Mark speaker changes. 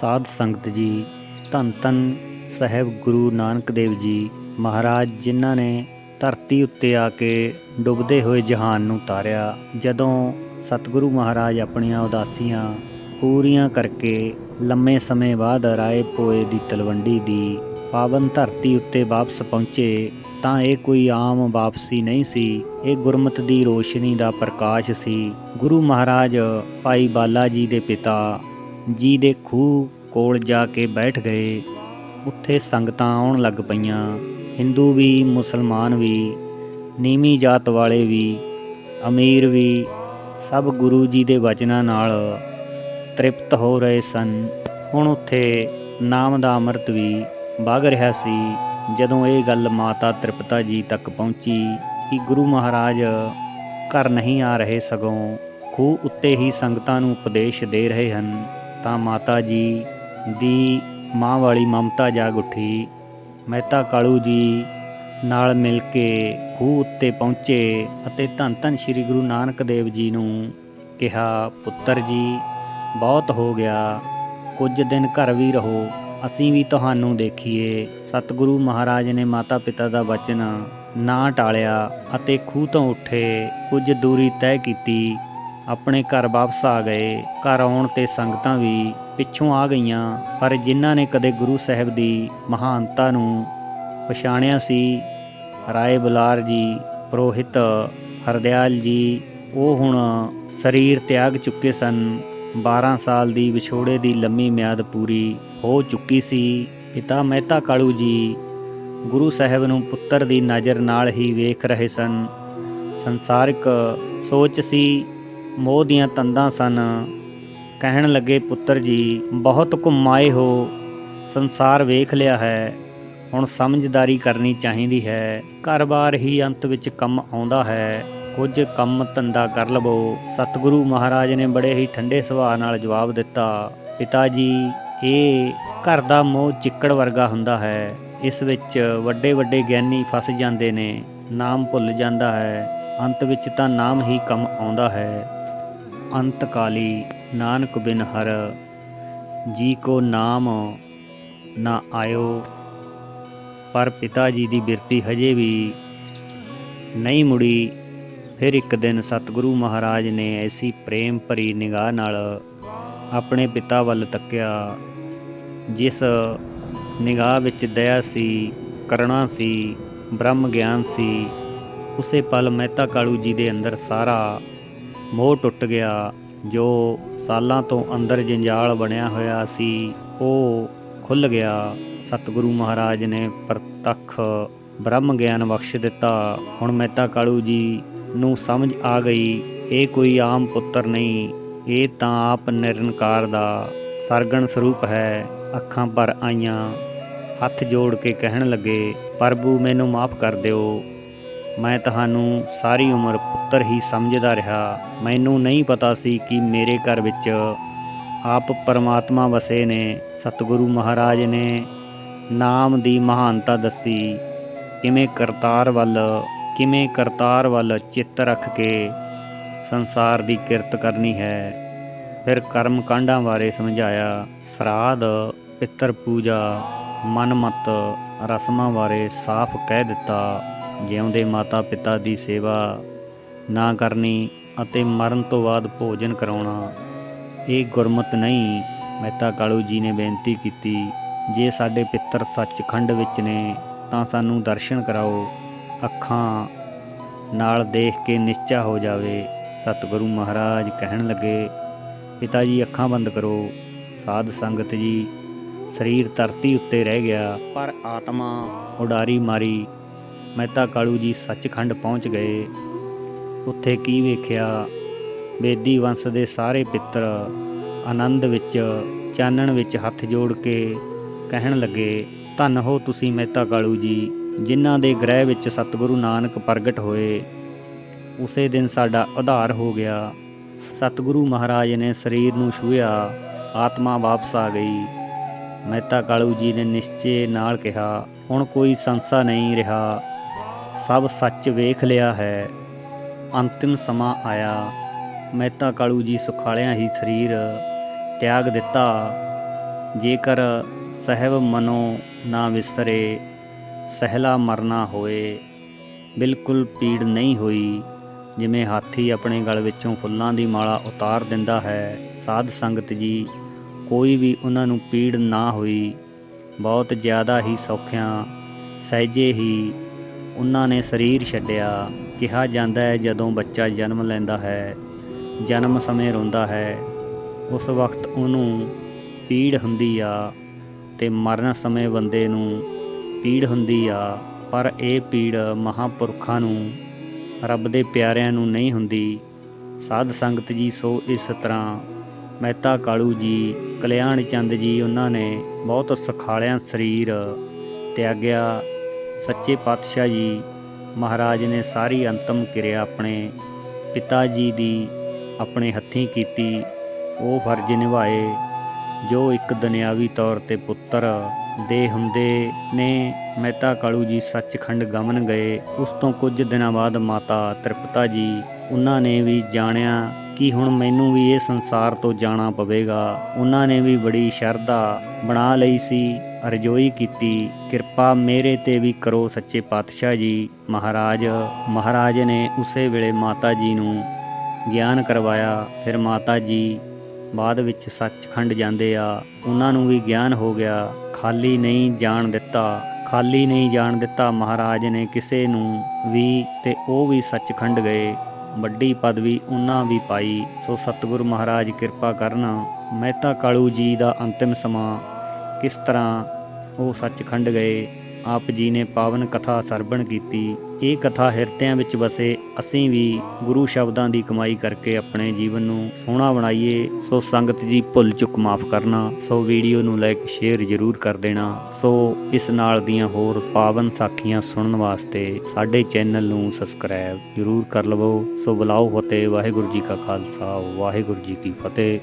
Speaker 1: ਸਾਧ ਸੰਗਤ ਜੀ, ਧੰਨ ਧੰਨ ਸਾਹਿਬ ਗੁਰੂ ਨਾਨਕ ਦੇਵ ਜੀ ਮਹਾਰਾਜ ਜਿਨ੍ਹਾਂ ਨੇ ਧਰਤੀ ਉੱਤੇ ਆ ਕੇ ਡੁੱਬਦੇ ਹੋਏ ਜਹਾਨ ਨੂੰ ਤਾਰਿਆ। ਜਦੋਂ ਸਤਿਗੁਰੂ ਮਹਾਰਾਜ ਆਪਣੀਆਂ ਉਦਾਸੀਆਂ ਪੂਰੀਆਂ ਕਰਕੇ ਲੰਮੇ ਸਮੇਂ ਬਾਅਦ ਰਾਏ ਪੋਏ ਦੀ ਤਲਵੰਡੀ ਦੀ ਪਾਵਨ ਧਰਤੀ ਉੱਤੇ ਵਾਪਸ ਪਹੁੰਚੇ, ਤਾਂ ਇਹ ਕੋਈ ਆਮ ਵਾਪਸੀ ਨਹੀਂ ਸੀ। ਇਹ ਗੁਰਮਤ ਦੀ ਰੋਸ਼ਨੀ ਦਾ ਪ੍ਰਕਾਸ਼ ਸੀ। ਗੁਰੂ ਮਹਾਰਾਜ ਭਾਈ ਬਾਲਾ ਜੀ ਦੇ ਪਿਤਾ ਜੀ ਦੇ ਖੂਹ ਕੋਲ ਜਾ ਕੇ ਬੈਠ ਗਏ। ਉੱਥੇ ਸੰਗਤਾਂ ਆਉਣ ਲੱਗ ਪਈਆਂ। ਹਿੰਦੂ ਵੀ, ਮੁਸਲਮਾਨ ਵੀ, ਨੀਵੀਂ ਜਾਤ ਵਾਲੇ ਵੀ, ਅਮੀਰ ਵੀ, ਸਭ ਗੁਰੂ ਜੀ ਦੇ ਵਚਨਾਂ ਨਾਲ ਤ੍ਰਿਪਤ ਹੋ ਰਹੇ ਸਨ। ਹੁਣ ਉੱਥੇ ਨਾਮ ਦਾ ਅੰਮ੍ਰਿਤ ਵੀ ਵਗ ਰਿਹਾ ਸੀ। ਜਦੋਂ ਇਹ ਗੱਲ ਮਾਤਾ ਤ੍ਰਿਪਤਾ ਜੀ ਤੱਕ ਪਹੁੰਚੀ ਕਿ ਗੁਰੂ ਮਹਾਰਾਜ ਘਰ ਨਹੀਂ ਆ ਰਹੇ ਸਗੋਂ ਖੂਹ ਉੱਤੇ ਹੀ ਸੰਗਤਾਂ ਨੂੰ ਉਪਦੇਸ਼ ਦੇ ਰਹੇ ਹਨ। ਤਾਂ ਮਾਤਾ ਜੀ ਦੀ ਮਾਂ ਵਾਲੀ ਮਮਤਾ ਜਾਗ ਉੱਠੀ। ਮਹਿਤਾ ਕਾਲੂ ਜੀ ਨਾਲ ਮਿਲ ਕੇ ਖੂਹ ਉੱਤੇ ਪਹੁੰਚੇ ਅਤੇ ਧੰਨ ਧੰਨ ਸ੍ਰੀ ਗੁਰੂ ਨਾਨਕ ਦੇਵ ਜੀ ਨੂੰ ਕਿਹਾ, ਪੁੱਤਰ ਜੀ, ਬਹੁਤ ਹੋ ਗਿਆ। ਕੁਝ ਦਿਨ ਘਰ ਵੀ ਰਹੋ, ਅਸੀਂ ਵੀ ਤੁਹਾਨੂੰ ਦੇਖੀਏ। ਸਤਿਗੁਰੂ ਮਹਾਰਾਜ ਨੇ ਮਾਤਾ ਪਿਤਾ ਦਾ ਵਚਨ ਨਾ ਟਾਲਿਆ ਅਤੇ ਖੂਹ ਤੋਂ ਉੱਠੇ ਕੁਝ ਦੂਰੀ ਤੈਅ ਕੀਤੀ। ਆਪਣੇ ਘਰ ਵਾਪਸ ਆ ਗਏ। ਘਰ ਆਉਣ ਤੇ ਸੰਗਤਾਂ ਵੀ ਪਿੱਛੋਂ ਆ ਗਈਆਂ, ਪਰ ਜਿਨ੍ਹਾਂ ਨੇ ਕਦੇ ਗੁਰੂ ਸਾਹਿਬ ਦੀ ਮਹਾਨਤਾ ਨੂੰ ਪਛਾਣਿਆ ਸੀ, ਰਾਏ ਬੁਲਾਰ ਜੀ, ਪ੍ਰੋਹਿਤ ਹਰਦਿਆਲ ਜੀ, ਉਹ ਹੁਣ ਸਰੀਰ ਤਿਆਗ ਚੁੱਕੇ ਸਨ। 12 ਸਾਲ ਦੀ ਵਿਛੋੜੇ ਦੀ ਲੰਮੀ ਮਿਆਦ ਪੂਰੀ ਹੋ ਚੁੱਕੀ ਸੀ। ਪਿਤਾ ਮਹਿਤਾ ਕਾਲੂ ਜੀ ਗੁਰੂ ਸਾਹਿਬ ਨੂੰ ਪੁੱਤਰ ਦੀ ਨਜ਼ਰ ਨਾਲ ਹੀ ਵੇਖ ਰਹੇ ਸਨ। ਸੰਸਾਰਿਕ ਸੋਚ ਸੀ ਮੋਹ ਦੀਆਂ ਤੰਦਾਂ ਸਨ। ਕਹਿਣ ਲੱਗੇ, ਪੁੱਤਰ ਜੀ, ਬਹੁਤ ਘੁੰਮਾਏ ਹੋ। ਸੰਸਾਰ ਵੇਖ ਲਿਆ ਹੈ। ਹੁਣ ਸਮਝਦਾਰੀ ਕਰਨੀ ਚਾਹੀਦੀ ਹੈ। ਘਰ-ਬਾਰ ਹੀ ਅੰਤ ਵਿੱਚ ਕੰਮ ਆਉਂਦਾ ਹੈ। ਕੁਝ ਕੰਮ ਧੰਦਾ ਕਰ ਲਵੋ। ਸਤਿਗੁਰੂ ਮਹਾਰਾਜ ਨੇ ਬੜੇ ਹੀ ਠੰਡੇ ਸੁਭਾਅ ਨਾਲ ਜਵਾਬ ਦਿੱਤਾ। ਪਿਤਾ ਜੀ, ਇਹ ਘਰ ਦਾ ਮੋਹ ਚਿੱਕੜ ਵਰਗਾ ਹੁੰਦਾ ਹੈ। ਇਸ ਵਿੱਚ ਵੱਡੇ ਵੱਡੇ ਗਿਆਨੀ ਫਸ ਜਾਂਦੇ ਨੇ। ਨਾਮ ਭੁੱਲ ਜਾਂਦਾ ਹੈ। ਅੰਤ ਵਿੱਚ ਤਾਂ ਨਾਮ ਹੀ ਕੰਮ ਆਉਂਦਾ ਹੈ। ਅੰਤ ਕਾਲੀ ਨਾਨਕ ਬਿਨ ਹਰ, ਜੀ ਕੋ ਨਾਮ ਨਾ ਆਇਓ, ਪਰ ਪਿਤਾ ਜੀ ਦੀ ਬਿਰਤੀ ਹਜੇ ਵੀ ਨਹੀਂ ਮੁੜੀ, ਫਿਰ ਇੱਕ ਦਿਨ ਸਤਿਗੁਰੂ ਮਹਾਰਾਜ ਨੇ ਐਸੀ ਪ੍ਰੇਮ ਭਰੀ ਨਿਗਾਹ ਨਾਲ ਆਪਣੇ ਪਿਤਾ ਵੱਲ ਤੱਕਿਆ, ਜਿਸ ਨਿਗਾਹ ਵਿੱਚ ਦਇਆ ਸੀ, ਕਰਣਾ ਸੀ, ਬ੍ਰਹਮ ਗਿਆਨ ਸੀ, ਉਸੇ ਪਲ ਮਹਿਤਾ ਕਾਲੂ ਜੀ ਦੇ ਅੰਦਰ ਸਾਰਾ ਮੋਹ ਟੁੱਟ ਗਿਆ। ਜੋ ਸਾਲਾਂ ਤੋਂ ਅੰਦਰ ਜੰਜਾਲ ਬਣਿਆ ਹੋਇਆ ਸੀ, ਉਹ ਖੁੱਲ ਗਿਆ। ਸਤਿਗੁਰੂ ਮਹਾਰਾਜ ਨੇ ਪ੍ਰਤੱਖ ਬ੍ਰਹਮ ਗਿਆਨ ਬਖਸ਼ ਦਿੱਤਾ। ਹੁਣ ਮਹਿਤਾ ਕਾਲੂ ਜੀ ਨੂੰ ਸਮਝ ਆ ਗਈ, ਇਹ ਕੋਈ ਆਮ ਪੁੱਤਰ ਨਹੀਂ, ਇਹ ਤਾਂ ਆਪ ਨਿਰੰਕਾਰ ਦਾ ਸਰਗਣ ਸਰੂਪ ਹੈ। ਅੱਖਾਂ ਪਰ ਆਈਆਂ, ਹੱਥ ਜੋੜ ਕੇ ਕਹਿਣ ਲੱਗੇ, ਪ੍ਰਭੂ, ਮੈਨੂੰ ਮਾਫ ਕਰ ਦਿਓ। ਮੈਂ ਤੁਹਾਨੂੰ ਸਾਰੀ ਉਮਰ ਪੁੱਤਰ ਹੀ ਸਮਝਦਾ ਰਿਹਾ। ਮੈਨੂੰ ਨਹੀਂ ਪਤਾ ਸੀ ਕਿ ਮੇਰੇ ਘਰ ਵਿੱਚ ਆਪ ਪਰਮਾਤਮਾ ਵਸੇ ਨੇ, ਸਤਿਗੁਰੂ ਮਹਾਰਾਜ ਨੇ ਨਾਮ ਦੀ ਮਹਾਨਤਾ ਦੱਸੀ। ਕਿਵੇਂ ਕਰਤਾਰ ਵੱਲ, ਕਿਵੇਂ ਕਰਤਾਰ ਵੱਲ ਚਿੱਤ ਰੱਖ ਕੇ ਸੰਸਾਰ ਦੀ ਕਿਰਤ ਕਰਨੀ ਹੈ। ਫਿਰ ਕਰਮ ਕਾਂਡਾਂ ਬਾਰੇ ਸਮਝਾਇਆ। ਸਰਾਧ, ਪਿੱਤਰ ਪੂਜਾ, ਮਨਮਤ, ਰਸਮਾਂ ਬਾਰੇ ਸਾਫ਼ ਕਹਿ ਦਿੱਤਾ। ਜਿਉਂਦੇ ਮਾਤਾ ਪਿਤਾ ਦੀ ਸੇਵਾ ਨਾ ਕਰਨੀ ਅਤੇ ਮਰਨ ਤੋਂ ਬਾਅਦ ਭੋਜਨ ਕਰਾਉਣਾ ਇਹ ਗੁਰਮਤ ਨਹੀਂ। ਮਹਿਤਾ ਕਾਲੂ ਜੀ ਨੇ ਬੇਨਤੀ ਕੀਤੀ ਜੇ ਸਾਡੇ ਪਿੱਤਰ ਸੱਚਖੰਡ ਵਿੱਚ ਨੇ ਤਾਂ ਸਾਨੂੰ ਦਰਸ਼ਨ ਕਰਾਓ। ਅੱਖਾਂ ਨਾਲ ਦੇਖ ਕੇ ਨਿਸ਼ਚਾ ਹੋ ਜਾਵੇ। ਸਤਿਗੁਰੂ ਮਹਾਰਾਜ ਕਹਿਣ ਲੱਗੇ ਪਿਤਾ ਜੀ ਅੱਖਾਂ ਬੰਦ ਕਰੋ। ਸਾਧ ਸੰਗਤ ਜੀ ਸਰੀਰ ਧਰਤੀ ਉੱਤੇ ਰਹਿ ਗਿਆ। ਪਰ ਆਤਮਾ ਉਡਾਰੀ ਮਾਰੀ। ਮਹਿਤਾ ਕਾਲੂ ਜੀ ਸੱਚਖੰਡ ਪਹੁੰਚ ਗਏ। ਉੱਥੇ ਕੀ ਵੇਖਿਆ? ਬੇਦੀ ਵੰਸ਼ ਦੇ ਸਾਰੇ ਪਿੱਤਰ ਆਨੰਦ ਵਿੱਚ, ਚਾਨਣ ਵਿੱਚ ਹੱਥ ਜੋੜ ਕੇ ਕਹਿਣ ਲੱਗੇ, ਧੰਨ ਹੋ ਤੁਸੀਂ ਮਹਿਤਾ ਕਾਲੂ ਜੀ, ਜਿਨ੍ਹਾਂ ਦੇ ਗ੍ਰਹਿ ਵਿੱਚ ਸਤਿਗੁਰੂ ਨਾਨਕ ਪ੍ਰਗਟ ਹੋਏ। ਉਸੇ ਦਿਨ ਸਾਡਾ ਉਧਾਰ ਹੋ ਗਿਆ। ਸਤਿਗੁਰੂ ਮਹਾਰਾਜ ਨੇ ਸਰੀਰ ਨੂੰ ਛੂਹਿਆ, ਆਤਮਾ ਵਾਪਸ ਆ ਗਈ। ਮਹਿਤਾ ਕਾਲੂ ਜੀ ਨੇ ਨਿਸ਼ਚੇ ਨਾਲ ਕਿਹਾ, ਹੁਣ ਕੋਈ ਸੰਸਾ ਨਹੀਂ ਰਿਹਾ। ਸਭ ਸੱਚ ਵੇਖ ਲਿਆ ਹੈ। ਅੰਤਿਮ ਸਮਾਂ ਆਇਆ। ਮੈਂ ਤਾਂ ਕਾਲੂ ਜੀ ਸੁਖਾਲਿਆਂ ਹੀ ਸਰੀਰ ਤਿਆਗ ਦਿੱਤਾ। ਜੇਕਰ ਸਹਿਬ ਮਨੋ ਨਾ ਵਿਸਰੇ, ਸਹਿਲਾ ਮਰਨਾ ਹੋਏ। ਬਿਲਕੁਲ ਪੀੜ ਨਹੀਂ ਹੋਈ, ਜਿਵੇਂ ਹਾਥੀ ਆਪਣੇ ਗਲ ਵਿੱਚੋਂ ਫੁੱਲਾਂ ਦੀ ਮਾਲਾ ਉਤਾਰ ਦਿੰਦਾ ਹੈ। ਸਾਧ ਸੰਗਤ ਜੀ, ਕੋਈ ਵੀ ਉਹਨਾਂ ਨੂੰ ਪੀੜ ਨਾ ਹੋਈ। ਬਹੁਤ ਜ਼ਿਆਦਾ ਹੀ ਸੌਖਿਆਂ, ਸਹਿਜੇ ਹੀ ਉਹਨਾਂ ਨੇ ਸਰੀਰ ਛੱਡਿਆ। ਕਿਹਾ ਜਾਂਦਾ ਹੈ, ਜਦੋਂ ਬੱਚਾ ਜਨਮ ਲੈਂਦਾ ਹੈ, ਜਨਮ ਸਮੇਂ ਰੋਂਦਾ ਹੈ, ਉਸ ਵਕਤ ਉਹਨੂੰ ਪੀੜ ਹੁੰਦੀ ਆ ਤੇ ਮਰਨ ਸਮੇਂ ਬੰਦੇ ਨੂੰ ਪੀੜ ਹੁੰਦੀ ਆ। ਪਰ ਇਹ ਪੀੜ ਮਹਾਪੁਰਖਾਂ ਨੂੰ, ਰੱਬ ਦੇ ਪਿਆਰਿਆਂ ਨੂੰ ਨਹੀਂ ਹੁੰਦੀ। ਸਾਧ ਸੰਗਤ ਜੀ, ਸੋ ਇਸ ਤਰ੍ਹਾਂ ਮਹਿਤਾ ਕਾਲੂ ਜੀ, ਕਲਿਆਣ ਚੰਦ ਜੀ, ਉਹਨਾਂ ਨੇ ਬਹੁਤ ਸਖਾਲਿਆਂ ਸਰੀਰ, ਤਿਆਗਿਆ ਸੱਚੇ ਪਾਤਸ਼ਾਹ ਜੀ ਮਹਾਰਾਜ ਨੇ ਸਾਰੀ ਅੰਤਮ ਕਿਰਿਆ ਆਪਣੇ ਪਿਤਾ ਜੀ ਦੀ ਆਪਣੇ ਹੱਥੀਂ ਕੀਤੀ। ਉਹ ਫਰਜ਼ ਨਿਭਾਏ, ਜੋ ਇੱਕ ਦੁਨਿਆਵੀ ਤੌਰ ਤੇ ਪੁੱਤਰ ਦੇ ਹੁੰਦੇ ਨੇ, ਮਹਿਤਾ ਕਾਲੂ ਜੀ ਸੱਚਖੰਡ ਗਮਨ ਗਏ। ਉਸ ਤੋਂ ਕੁਝ ਦਿਨਾਂ ਬਾਅਦ ਮਾਤਾ ਤ੍ਰਿਪਤਾ ਜੀ, ਉਹਨਾਂ ਨੇ ਵੀ ਜਾਣਿਆ ਕਿ ਹੁਣ ਮੈਨੂੰ ਵੀ ਇਹ ਸੰਸਾਰ ਤੋਂ ਜਾਣਾ ਪਵੇਗਾ। ਉਹਨਾਂ ਨੇ ਵੀ ਬੜੀ ਸ਼ਰਧਾ ਬਣਾ ਲਈ ਸੀ। ਅਰਜ਼ੋਈ ਕੀਤੀ, ਕਿਰਪਾ ਮੇਰੇ ਤੇ ਵੀ ਕਰੋ ਸੱਚੇ ਪਾਤਸ਼ਾਹ ਜੀ। ਮਹਾਰਾਜ ਮਹਾਰਾਜ ਨੇ ਉਸੇ ਵੇਲੇ ਮਾਤਾ ਜੀ ਨੂੰ ਗਿਆਨ ਕਰਵਾਇਆ। ਫਿਰ ਮਾਤਾ ਜੀ ਬਾਅਦ ਵਿੱਚ ਸੱਚਖੰਡ ਜਾਂਦੇ ਆ। ਉਹਨਾਂ ਨੂੰ ਵੀ ਗਿਆਨ ਹੋ ਗਿਆ। ਖਾਲੀ ਨਹੀਂ ਜਾਣ ਦਿੱਤਾ। ਖਾਲੀ ਨਹੀਂ ਜਾਣ ਦਿੱਤਾ ਮਹਾਰਾਜ ਨੇ ਕਿਸੇ ਨੂੰ ਵੀ ਤੇ ਉਹ ਵੀ ਸੱਚਖੰਡ ਗਏ। ਵੱਡੀ ਪਦਵੀ ਉਹਨਾਂ ਵੀ ਪਾਈ। ਸੋ ਸਤਿਗੁਰ ਮਹਾਰਾਜ ਕਿਰਪਾ ਕਰਨ। ਮਹਿਤਾ ਕਾਲੂ ਜੀ ਦਾ ਅੰਤਿਮ ਸਮਾਂ ਕਿਸ ਤਰ੍ਹਾਂ ਉਹ ਸੱਚਖੰਡ ਗਏ? ਆਪ ਜੀ ਨੇ ਪਾਵਨ ਕਥਾ ਸਰਵਣ ਕੀਤੀ। ਇਹ ਕਥਾ ਹਿਰਦਿਆਂ ਵਿੱਚ ਵਸੇ। ਅਸੀਂ ਵੀ ਗੁਰੂ ਸ਼ਬਦਾਂ ਦੀ ਕਮਾਈ ਕਰਕੇ ਆਪਣੇ ਜੀਵਨ ਨੂੰ ਸੋਹਣਾ ਬਣਾਈਏ। ਸੋ ਸੰਗਤ ਜੀ, ਭੁੱਲ ਚੁੱਕ ਮਾਫ ਕਰਨਾ। ਸੋ ਵੀਡੀਓ ਨੂੰ ਲਾਈਕ ਸ਼ੇਅਰ ਜ਼ਰੂਰ ਕਰ ਦੇਣਾ। ਸੋ ਇਸ ਨਾਲ ਦੀਆਂ ਹੋਰ ਪਾਵਨ ਸਾਖੀਆਂ ਸੁਣਨ ਵਾਸਤੇ ਸਾਡੇ ਚੈਨਲ ਨੂੰ ਸਬਸਕ੍ਰਾਈਬ ਜ਼ਰੂਰ ਕਰ ਲਵੋ। ਸੋ ਬੁਲਾਓ ਫਤਿਹ, ਵਾਹਿਗੁਰੂ ਜੀ ਕਾ ਖਾਲਸਾ, ਵਾਹਿਗੁਰੂ ਜੀ ਕੀ ਫਤਿਹ।